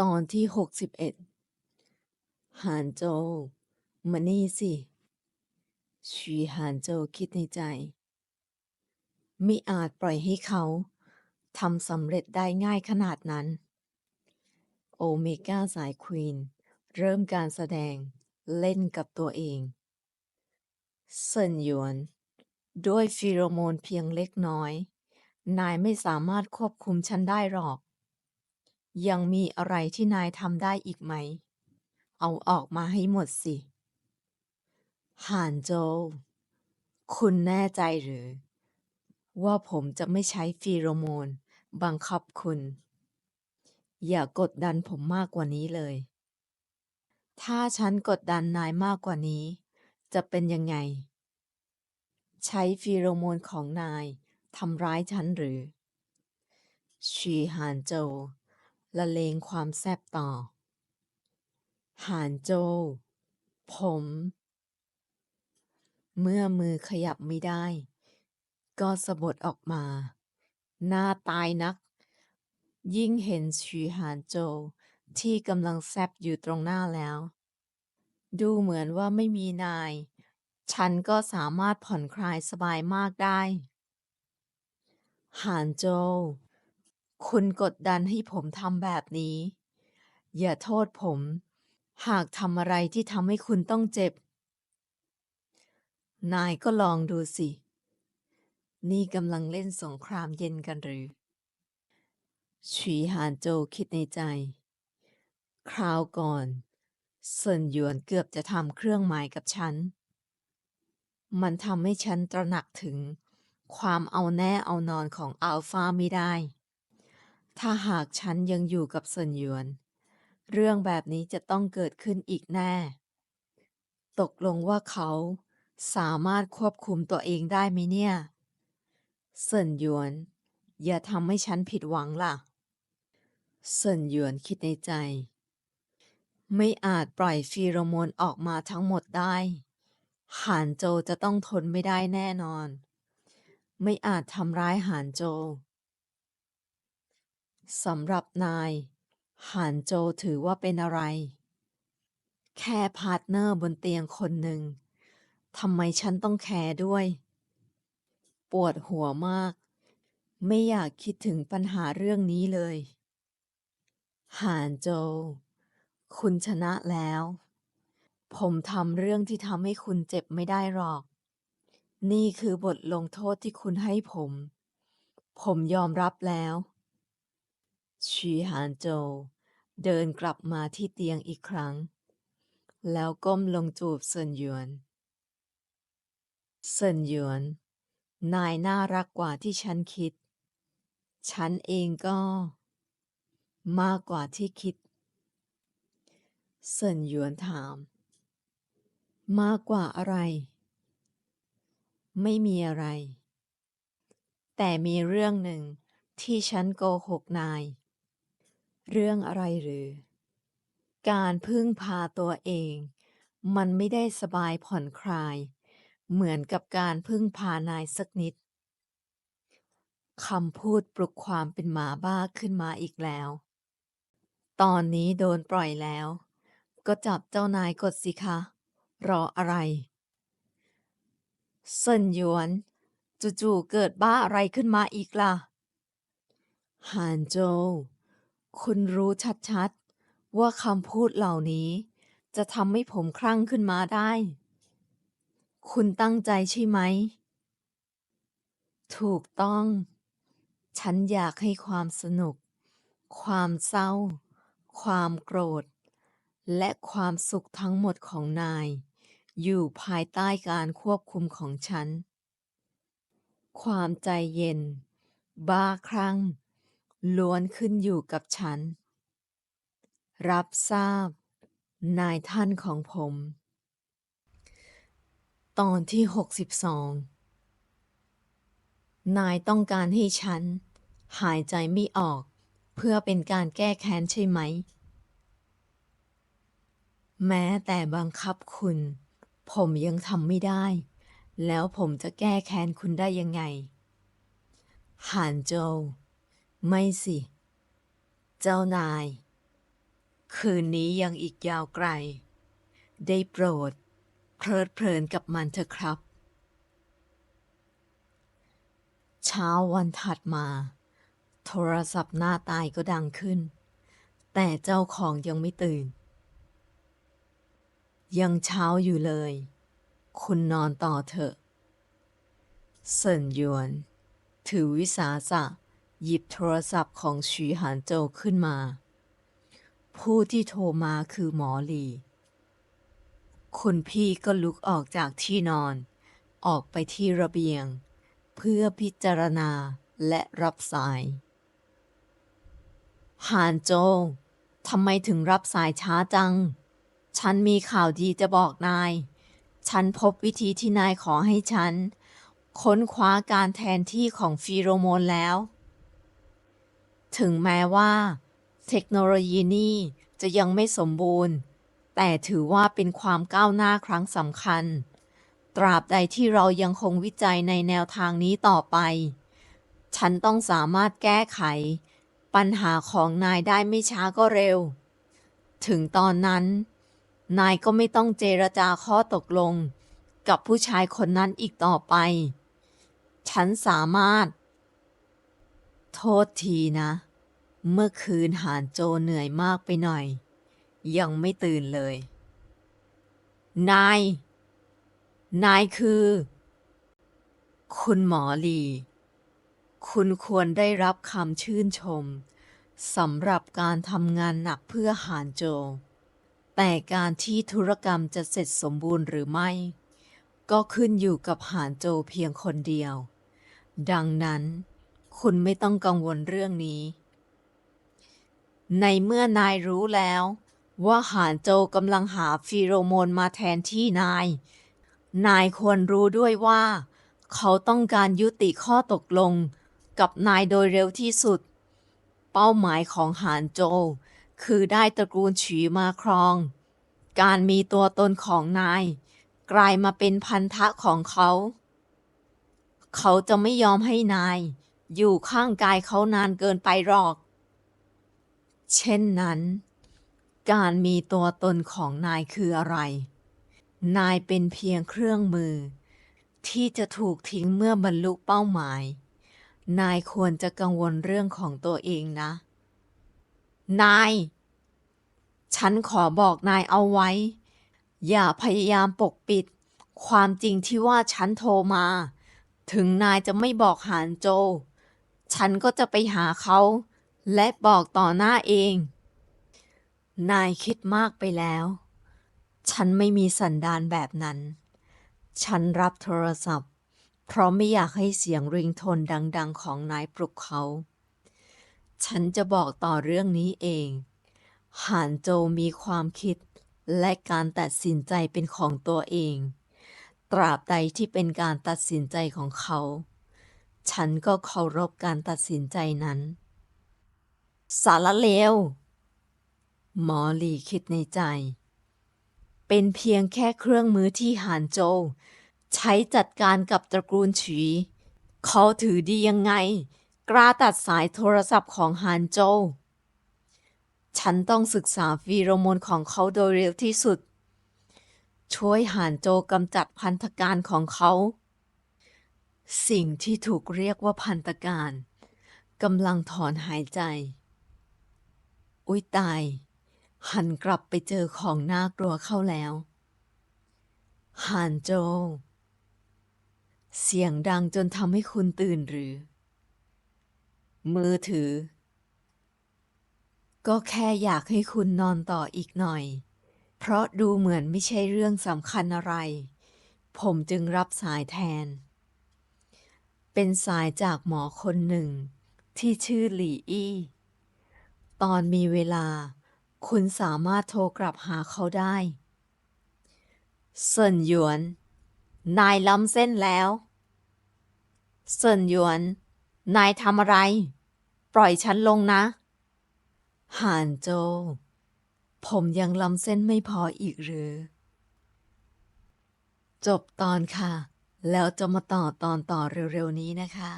ตอนที่หกสิบเอ็ดหานโจวมานี่สิชีหานโจวคิดในใจมิอาจปล่อยให้เขาทำสำเร็จได้ง่ายขนาดนั้น โอเมก้าสายควีน เริ่มการแสดงเล่นกับตัวเองเซินหยวน ด้วยฟีโรโมนเพียงเล็กน้อย นายไม่สามารถควบคุมฉันได้หรอก ยังมีอะไรที่นายทำได้อีกไหม เอาออกมาให้หมดสิ ห่านโจวคุณแน่ใจหรือ ว่าผมจะไม่ใช้ฟีโรโมน บังคับคุณ อย่ากดดันผมมากกว่านี้เลย ถ้าฉันกดดันนายมากกว่านี้ จะเป็นยังไง ใช้ฟีโรโมนของนายทำร้ายฉันหรือชีหานโจว ละเลงความแซบต่อ หานโจ ผม เมื่อมือขยับไม่ได้ ก็สะบดออกมา หน้าตายนัก ยิ่งเห็นชีหานโจที่กำลังแซบอยู่ตรงหน้าแล้ว ดูเหมือนว่าไม่มีนาย ฉันก็สามารถผ่อนคลายสบายมากได้ หานโจ คุณกดดันให้ผมทำแบบนี้ อย่าโทษผม หากทำอะไรที่ทำให้คุณต้องเจ็บ นายก็ลองดูสิ นี่กำลังเล่นสงครามเย็นกันหรือฉีหานโจคิดในใจ คราวก่อนเซินหยวนเกือบจะทำเครื่องหมายกับฉัน มันทำให้ฉันตระหนักถึงความเอาแน่เอานอนของอัลฟาไม่ได้ ถ้าหากฉันยังอยู่กับเซินหยวน เรื่องแบบนี้จะต้องเกิดขึ้นอีกแน่ ตกลงว่าเขาสามารถควบคุมตัวเองได้ไหมเนี่ย เซินหยวน อย่าทำให้ฉันผิดหวังล่ะ เซินหยวนคิดในใจ ไม่อาจปล่อยฟีโรโมนออกมาทั้งหมดได้หานโจจะต้องทนไม่ได้แน่นอน ไม่อาจทำร้ายหานโจ สำหรับนายหานโจถือว่าเป็นอะไร แค่พาร์ทเนอร์บนเตียงคนหนึ่งทำไมฉันต้องแคร์ด้วย ปวดหัวมาก ไม่อยากคิดถึงปัญหาเรื่องนี้เลยหานโจ คุณชนะแล้ว ผมทำเรื่องที่ทำให้คุณเจ็บไม่ได้หรอก นี่คือบทลงโทษที่คุณให้ผม ผมยอมรับแล้ว ชีหานโจวเดินกลับมาที่เตียงอีกครั้ง แล้วก้มลงจูบเซินหยวน เซินหยวน นายน่ารักกว่าที่ฉันคิด ฉันเองก็ มากกว่าที่คิด เซินหยวนถาม มากกว่าอะไร ไม่มีอะไร แต่มีเรื่องหนึ่งที่ฉันโกหกนาย เรื่องอะไรหรือ การพึ่งพาตัวเอง มันไม่ได้สบายผ่อนคลาย เหมือนกับการพึ่งพานายสักนิดคำพูดปลุกความเป็นหมาบ้าขึ้นมาอีกแล้ว ตอนนี้โดนปล่อยแล้ว ก็จับเจ้านายกดสิคะ รออะไรเซินหยวนจู่ๆเกิดบ้าอะไรขึ้นมาอีกล่ะ หานโจว คุณรู้ชัดๆ ว่าคำพูดเหล่านี้ จะทำให้ผมคลั่งขึ้นมาได้ คุณตั้งใจใช่ไหม ถูกต้อง ฉันอยากให้ความสนุก ความเศร้า ความโกรธ และความสุขทั้งหมดของนาย อยู่ภายใต้การควบคุมของฉัน ความใจเย็น บ้าคลั่ง ล้วนขึ้นอยู่กับฉัน รับทราบ นายท่านของผม ตอนที่หกสิบสองนายต้องการให้ฉัน หายใจไม่ออก เพื่อเป็นการแก้แค้นใช่ไหม แม้แต่บังคับคุณ ผมยังทำไม่ได้ แล้วผมจะแก้แค้นคุณได้ยังไงหานโจว ไม่สิ เจ้านาย คืนนี้ยังอีกยาวไกล ได้โปรด เพลิดเพลินกับมันเถอะครับ เช้าวันถัดมา โทรศัพท์หน้าตายก็ดังขึ้น แต่เจ้าของยังไม่ตื่น ยังเช้าอยู่เลย คุณนอนต่อเถอะเซินหยวน ถือวิสาสะ หยิบโทรศัพท์ของฉีหานโจวขึ้นมา ผู้ที่โทรมาคือหมอหลี คุณพี่ก็ลุกออกจากที่นอน ออกไปที่ระเบียง เพื่อพิจารณาและรับสาย หานโจวทำไมถึงรับสายช้าจัง ฉันมีข่าวดีจะบอกนาย ฉันพบวิธีที่นายขอให้ฉัน ค้นคว้าการแทนที่ของฟีโรโมนแล้ว ถึงแม้ว่า เทคโนโลยีนี้จะยังไม่สมบูรณ์ แต่ถือว่าเป็นความก้าวหน้าครั้งสำคัญ ตราบใดที่เรายังคงวิจัยในแนวทางนี้ต่อไป ฉันต้องสามารถแก้ไข ปัญหาของนายได้ไม่ช้าก็เร็ว ถึงตอนนั้น นายก็ไม่ต้องเจรจาข้อตกลง กับผู้ชายคนนั้นอีกต่อไป ฉันสามารถ โทษทีนะ เมื่อคืนหานโจเหนื่อยมากไปหน่อย ยังไม่ตื่นเลย นาย นายคือ คุณหมอหลี คุณควรได้รับคำชื่นชมสำหรับการทำงานหนักเพื่อหานโจ แต่การที่ธุรกรรมจะเสร็จสมบูรณ์หรือไม่ ก็ขึ้นอยู่กับหานโจเพียงคนเดียว ดังนั้น คุณไม่ต้องกังวลเรื่องนี้ ในเมื่อนายรู้แล้ว ว่าหานโจกำลังหาฟีโรโมนมาแทนที่นาย นายควรรู้ด้วยว่า เขาต้องการยุติข้อตกลงกับนายโดยเร็วที่สุด เป้าหมายของหานโจ คือได้ตระกูลฉีมาครอง การมีตัวตนของนาย กลายมาเป็นพันธะของเขา เขาจะไม่ยอมให้นาย อยู่ข้างกายเขานานเกินไปหรอก เช่นนั้น การมีตัวตนของนายคืออะไร นายเป็นเพียงเครื่องมือ ที่จะถูกทิ้งเมื่อบรรลุเป้าหมาย นายควรจะกังวลเรื่องของตัวเองนะ นาย ฉันขอบอกนายเอาไว้ อย่าพยายามปกปิด ความจริงที่ว่าฉันโทรมา ถึงนายจะไม่บอกหานโจ ฉันก็จะไปหาเขา และบอกต่อหน้าเอง นายคิดมากไปแล้ว ฉันไม่มีสันดานแบบนั้น ฉันรับโทรศัพท์ เพราะไม่อยากให้เสียงริงโทนดัง ๆ ของนายปลุกเขา ฉันจะบอกต่อเรื่องนี้เอง หานโจมีความคิดและการตัดสินใจเป็นของตัวเอง ตราบใดที่เป็นการตัดสินใจของเขา ฉันก็เคารพการตัดสินใจนั้น สารเลว หมอหลีคิดในใจ เป็นเพียงแค่เครื่องมือที่หานโจ ใช้จัดการกับตระกูลฉีเขาถือดียังไง กล้าตัดสายโทรศัพท์ของหานโจ ฉันต้องศึกษาฟีโรโมนของเขาโดยเร็วที่สุด ช่วยหานโจกำจัดพันธการของเขา สิ่งที่ถูกเรียกว่าพันธการกำลังถอนหายใจ อุ้ยตาย หันกลับไปเจอของน่ากลัวเข้าแล้วหานโจ เสียงดังจนทำให้คุณตื่นหรือ มือถือ ก็แค่อยากให้คุณนอนต่ออีกหน่อย เพราะดูเหมือนไม่ใช่เรื่องสำคัญอะไร ผมจึงรับสายแทน เป็นสายจากหมอคนหนึ่ง ที่ชื่อหลี่อี้ ตอนมีเวลา คุณสามารถโทรกลับหาเขาได้เซินหยวน นายล้ำเส้นแล้วเซินหยวน นายทำอะไร ปล่อยฉันลงนะหานโจ ผมยังล้ำเส้นไม่พออีกหรือ จบตอนค่ะ แล้วจะมาต่อตอนต่อเร็วๆนี้นะคะ